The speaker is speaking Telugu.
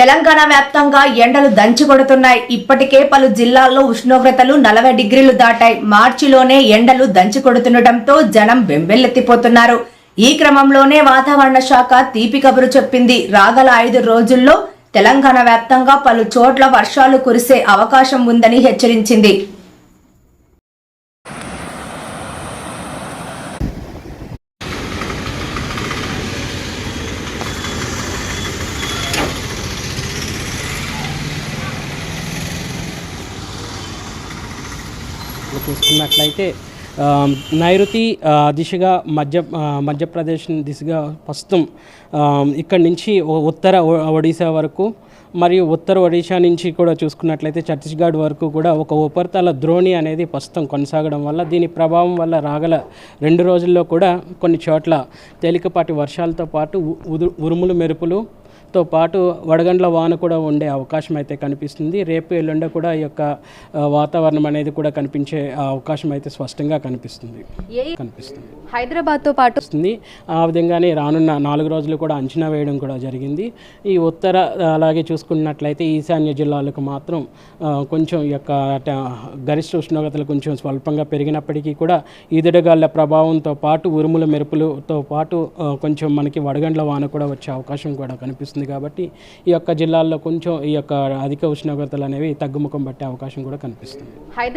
తెలంగాణ వ్యాప్తంగా ఎండలు దంచి కొడుతున్నాయి ఇప్పటికే పలు జిల్లాల్లో ఉష్ణోగ్రతలు నలభై డిగ్రీలు దాటాయి. మార్చిలోనే ఎండలు దంచి కొడుతుండటంతో జనం బెంబెల్లెత్తిపోతున్నారు. ఈ క్రమంలోనే వాతావరణ శాఖ తీపి కబురు చెప్పింది. రాగల ఐదు రోజుల్లో తెలంగాణ వ్యాప్తంగా పలు చోట్ల వర్షాలు కురిసే అవకాశం ఉందని హెచ్చరించింది. ఇప్పుడు చూసుకున్నట్లయితే నైరుతి దిశగా మధ్య మధ్యప్రదేశ్ దిశగా ప్రస్తుతం ఇక్కడ ఇక్కడి నుంచి ఉత్తర ఒ- ఒడిశా వరకు మరియు ఉత్తర ఒడిశా నుంచి కూడా చూసుకున్నట్లయితే ఛత్తీస్గఢ్ వరకు కూడా ఒక ఉపరితల ద్రోణి అనేది ప్రస్తుతం కొనసాగడం వల్ల దీని ప్రభావం వల్ల రాగల రెండు రోజుల్లో కూడా కొన్ని చోట్ల తేలికపాటి వర్షాలతో పాటు ఉరుములు మెరుపులు తో పాటు వడగండ్ల వాన కూడా ఉండే అవకాశం అయితే కనిపిస్తుంది. రేపు ఎల్లుండ కూడా ఈ యొక్క వాతావరణం అనేది కూడా కనిపించే అవకాశం అయితే స్పష్టంగా కనిపిస్తుంది. కనిపిస్తుంది. హైదరాబాద్తో పాటు వస్తుంది. ఆ విధంగానే రానున్న నాలుగు రోజులు కూడా అంచనా వేయడం కూడా జరిగింది. ఈ ఉత్తర అలాగే చూసుకున్నట్లయితే ఈశాన్య జిల్లాలకు మాత్రం కొంచెం ఈ యొక్క గరిష్ట ఉష్ణోగ్రతలు కొంచెం స్వల్పంగా పెరిగినప్పటికీ కూడా ఈదుడగాళ్ళ ప్రభావంతో పాటు ఉరుముల మెరుపులతో పాటు కొంచెం మనకి వడగండ్ల వాన కూడా వచ్చే అవకాశం కూడా కనిపిస్తుంది. కాబట్టి ఈ యొక్క జిల్లాల్లో కొంచెం ఈ యొక్క అధిక ఉష్ణోగ్రతలు అనేవి తగ్గుముఖం పట్టే అవకాశం కూడా కనిపిస్తుంది. హైదరాబాద్